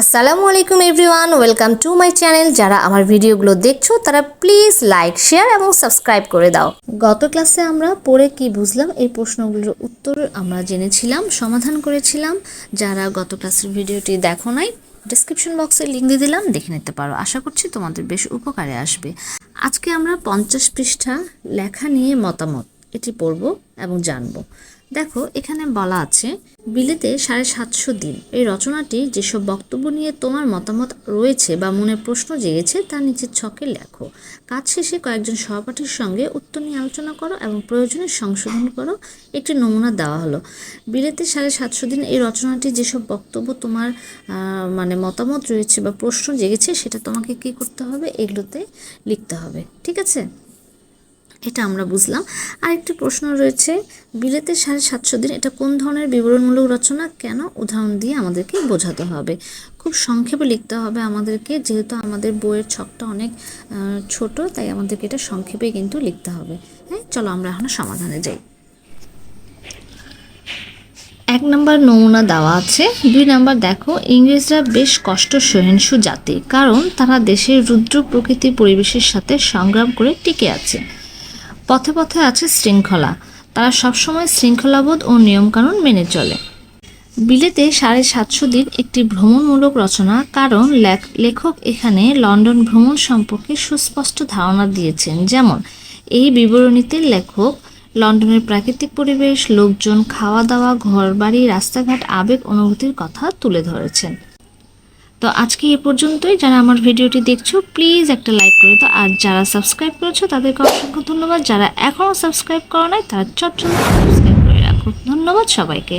আসসালামু আলাইকুম everyone, welcome to my channel. যারা আমার ভিডিওগুলো দেখছ, তারা প্লিজ লাইক, শেয়ার এবং সাবস্ক্রাইব করে দাও। গত ক্লাসে আমরা পড়ে কি বুঝলাম? এই প্রশ্নগুলোর উত্তর আমরা জেনেছিলাম, সমাধান করেছিলাম। যারা গত ক্লাসের ভিডিওটি দেখো নাই ডিসক্রিপশন বক্সে লিঙ্ক দিয়ে দিলাম, দেখে নিতে পারো। আশা করছি তোমাদের বেশ উপকারে আসবে। আজকে আমরা পঞ্চাশ পৃষ্ঠা লেখা নিয়ে মতামত, এটি পড়ব এবং জানব। দেখো, এখানে বলা আছে, বিলেতে সাড়ে সাতশো দিন। এই রচনাটি যেসব বক্তব্য নিয়ে তোমার মতামত রয়েছে বা মনে প্রশ্ন জেগেছে, তা নিচের ছকে লেখো। কাজ শেষে কয়েকজন সহপাঠীর সঙ্গে উত্তর নিয়ে আলোচনা করো এবং প্রয়োজনে সংশোধন করো। একটি নমুনা দেওয়া হলো। বিলেতে সাড়ে সাতশো দিন এই রচনাটি যেসব বক্তব্য তোমার মানে মতামত রয়েছে বা প্রশ্ন জেগেছে, সেটা তোমাকে কি করতে হবে? এগুলোতে লিখতে হবে। ঠিক আছে? এটা আমরা বুঝলাম। আরেকটি প্রশ্ন রয়েছে, বিলেতে সাড়ে সাতশো দিন এটা কোন ধরনের বিবরণমূলক রচনা? কেন? উদাহরণ দিয়ে আমাদেরকে বোঝাতে হবে। খুব সংক্ষেপে লিখতে হবে আমাদেরকে, যেহেতু আমাদের বইয়ের ছকটা অনেক ছোট, তাই আমাদেরকে এটা সংক্ষেপে কিন্তু লিখতে হবে। হ্যাঁ চলো আমরা এখন সমাধানে যাই। এক নম্বর নমুনা দেওয়া আছে। দুই নাম্বার, দেখো, ইংরেজরা বেশ কষ্ট সহিংসু জাতি, কারণ তারা দেশের রুদ্র প্রকৃতি পরিবেশের সাথে সংগ্রাম করে টিকে আছে। পথে পথে আছে শৃঙ্খলা। তারা সবসময় শৃঙ্খলাবোধ ও নিয়মকানুন মেনে চলে। বিলেতে সাড়ে সাতশো দিন একটি ভ্রমণমূলক রচনা, কারণ লেখ- লেখক এখানে লন্ডন ভ্রমণ সম্পর্কে সুস্পষ্ট ধারণা দিয়েছেন। যেমন, এই বিবরণীতে লেখক, লন্ডনের প্রাকৃতিক পরিবেশ, লোকজন খাওয়া দাওয়া ঘরবাড়ি, রাস্তাঘাট, আবেগ, অনুভূতির কথা তুলে ধরেছেন। তো আজকে এ পর্যন্তই। যারা আমার ভিডিওটি দেখছ প্লিজ একটা লাইক করে দাও। আর যারা সাবস্ক্রাইব করেছ, তাদেরকে অসংখ্য ধন্যবাদ। যারা এখনও সাবস্ক্রাইব করো নাই, তারা চট সাবস্ক্রাইব করে রাখো। ধন্যবাদ সবাইকে।